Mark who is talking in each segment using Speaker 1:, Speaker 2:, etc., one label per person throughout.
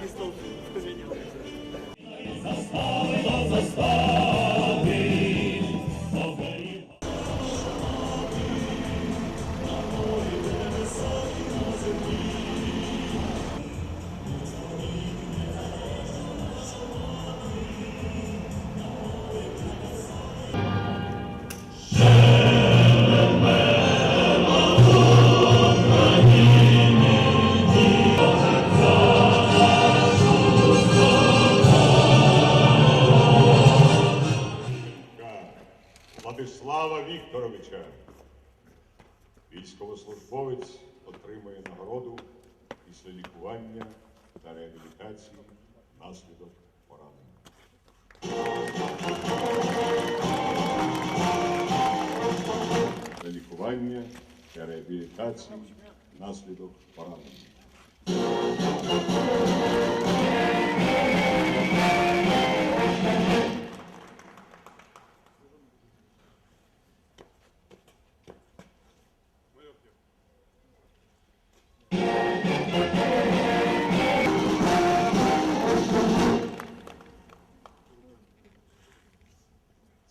Speaker 1: Дністов в Казані. Владислава Вікторовича. Військовослужбовець отримує нагороду після лікування та реабілітації внаслідок поранення. Для лікування та реабілітації внаслідок поранення.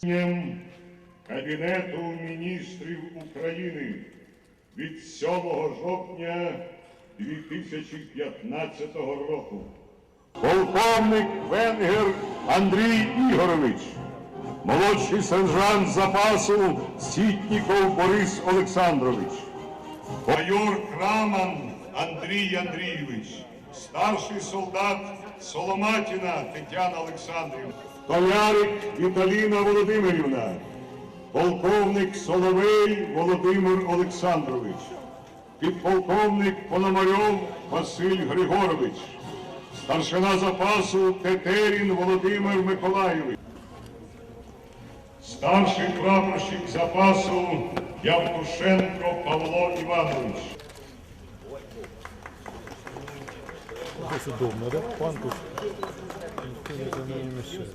Speaker 1: Рішенням Кабінету міністрів України від 7 жовтня 2015 року. Полковник Венгер Андрій Ігорович, молодший сержант запасу Сітніков Борис Олександрович, майор Краман Андрій Андрійович, старший солдат Соломатіна Тетяна Олександрівна, Толярик Віталіна Володимирівна, полковник Соловей Володимир Олександрович, підполковник Пономарьов Василь Григорович, старшина запасу Тетерін Володимир Миколайович, старший прапорщик запасу Явтушенко Павло Іванович.
Speaker 2: Здесь удобно, да? Панкус. Никто никому не мешает.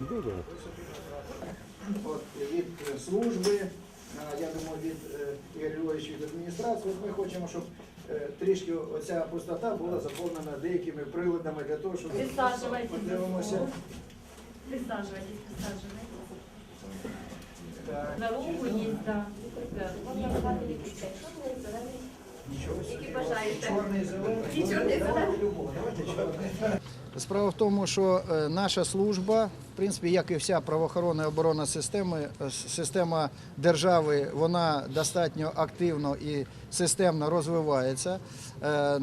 Speaker 2: Да, да.
Speaker 3: От, від е, служби, е, я думаю, від від адміністрації. От ми хочемо, щоб е, трішки оця пустота була заповнена деякими приладами для того, щоб подивимося.
Speaker 4: Присаживайтесь, присаживайтесь.
Speaker 3: Так,
Speaker 4: Дорогу есть, да.
Speaker 3: нічого собі.
Speaker 4: Бажаєте.
Speaker 3: Чорний зелений.
Speaker 4: І чорний,
Speaker 3: Давайте
Speaker 4: зелений.
Speaker 3: любого, давайте чорний. Справа в тому, що е, наша служба, в принципі, як і вся правоохоронна і оборонна система, е, система держави, вона достатньо активно і системно розвивається. Е,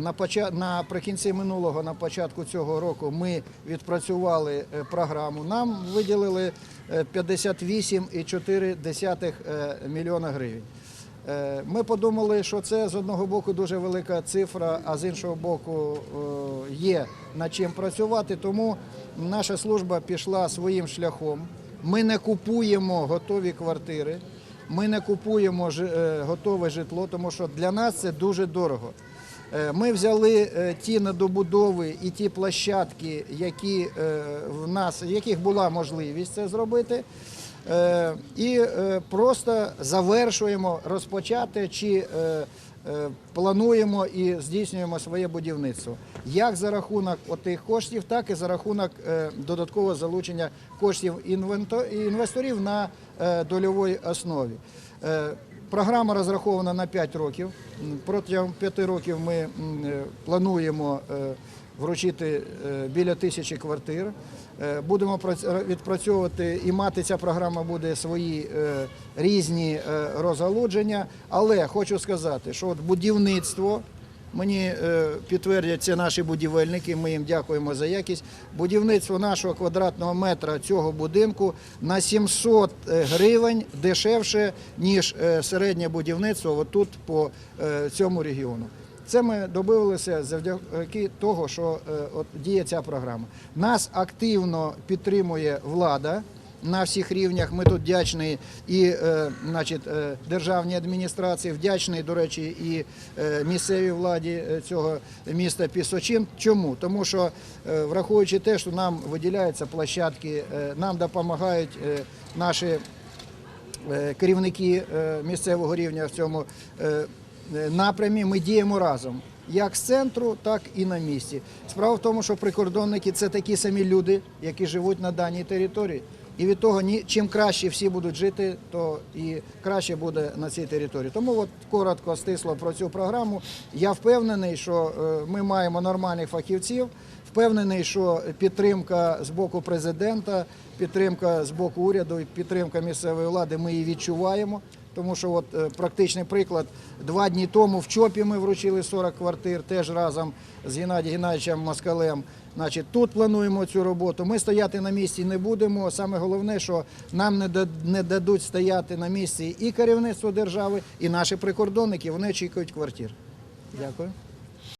Speaker 3: наприкінці минулого, на початку цього року, ми відпрацювали програму. Нам виділили е, 58,4 е, мільйона гривень. Е, Ми подумали, що це з одного боку дуже велика цифра, а з іншого боку е, є над чим працювати. Тому наша служба пішла своїм шляхом. Ми не купуємо готові квартири, ми не купуємо е, готове житло, тому що для нас це дуже дорого. Ми взяли ті недобудови і ті площадки, які в нас, яких була можливість це зробити. Е, І е, просто завершуємо розпочати чи е, плануємо і здійснюємо своє будівництво. Як за рахунок отих коштів, так і за рахунок додаткового залучення коштів інвесторів на дольовій основі. Програма розрахована на 5 років. Протягом 5 років ми плануємо вручити е, біля тисячі квартир. Е, Будемо відпрацьовувати і мати ця програма буде свої е, різні розгалудження. Але хочу сказати, що от будівництво. Мені підтвердять це наші будівельники. Ми їм дякуємо за якість. Будівництво нашого квадратного метра цього будинку на 700 гривень дешевше ніж середнє будівництво отут по цьому регіону. Це ми добилися завдяки того, що е, діє ця програма. Нас активно підтримує влада. на всіх рівнях. Ми тут вдячні і е, значить, е, державній адміністрації, вдячні, до речі, і місцевій владі цього міста Пісочин. Чому? Тому що, враховуючи те, що нам виділяються площадки, нам допомагають наші керівники місцевого рівня в цьому е, напрямі. Ми діємо разом. Як з центру, так і на місці. Справа в тому, що прикордонники це такі самі люди, які живуть на даній території. І від того, чим краще всі будуть жити, то і краще буде на цій території. Тому от коротко, стисло про цю програму. Я впевнений, що е, ми маємо нормальних фахівців. Впевнений, що підтримка з боку президента, підтримка з боку уряду, підтримка місцевої влади ми її відчуваємо. Тому що от е, практичний приклад два дні тому в ЧОПі ми вручили 40 квартир, теж разом з Геннадієм Геннадійовичем Москалем. Значить, тут плануємо цю роботу. Ми стояти на місці не будемо. Саме головне, що нам не дадуть стояти на місці і керівництво держави, і наші прикордонники. Вони очікують квартир. Дякую.